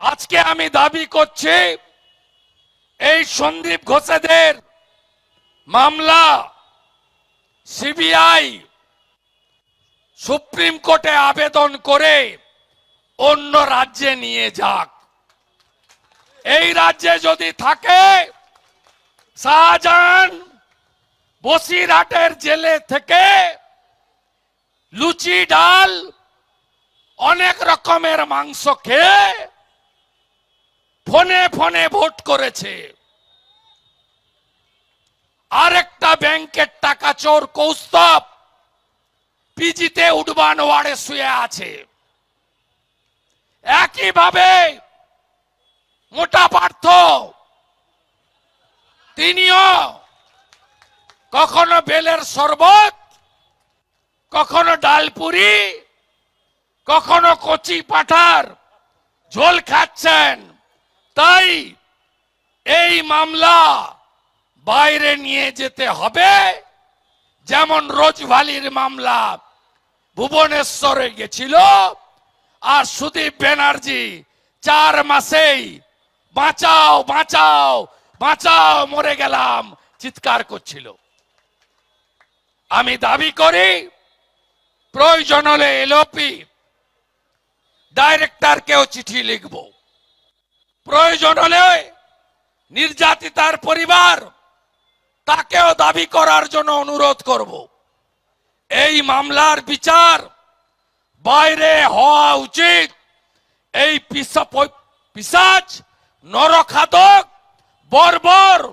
আজকে আমি দাবি করছি, এই সন্দীপ ঘোষেদের মামলা সিবিআই সুপ্রিম কোর্টে আবেদন করে অন্য রাজ্যে নিয়ে যাক। এই রাজ্যে যদি থাকে, শাহজাহান বসিরহাটের জেলে থেকে লুচি ডাল অনেক রকমের মাংস খেয়ে ফোনে ফোনে ভোট করেছে। আরেকটা ব্যাংকের টাকা চোর কৌস্তব। পিজিতে উডবান ওয়ার্ডে শুয়ে আছে। একইভাবে মোটা পার্থ, তিনিও কখনো বেলের শরবত, কখনো ডালপুরি কখনো কচি পাঠার ঝোল খাচ্ছেন। তাই এই মামলা বাইরে নিয়ে যেতে হবে। যেমন রোজভালির মামলা ভুবনেশ্বরে গেছিল, আর সুদীপ ব্যানার্জি চার মাসেই বাঁচাও বাঁচাও বাঁচাও, মরে গেলাম চিৎকার করছিল। আমি দাবি করি, প্রয়োজন হলে এলোপি ডাইরেক্টরকেও চিঠি লিখব। প্রয়োজন হলে নির্যাতিতার পরিবার তাকেও দাবি করার জন্য অনুরোধ করব। এই মামলার বিচার বাইরে হওয়া উচিত। এই পিসা- প- নরখাদক বর্বর,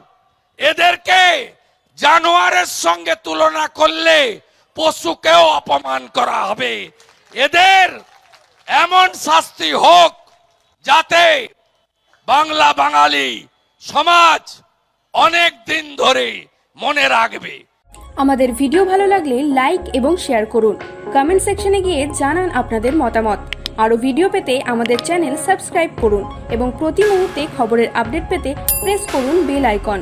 এদেরকে জানোয়ারের সঙ্গে তুলনা করলে পশুকেও অপমান করা হবে। এদের এমন শাস্তি হোক যাতে বাংলা বাঙালি সমাজ অনেক দিন ধরে মনে রাখবে। আমাদের ভিডিও ভালো লাগলে লাইক এবং শেয়ার করুন। কমেন্ট সেকশনে গিয়ে জানান আপনাদের মতামত। আরও ভিডিও পেতে আমাদের চ্যানেল সাবস্ক্রাইব করুন এবং প্রতি মুহূর্তে খবরের আপডেট পেতে প্রেস করুন বেল আইকন।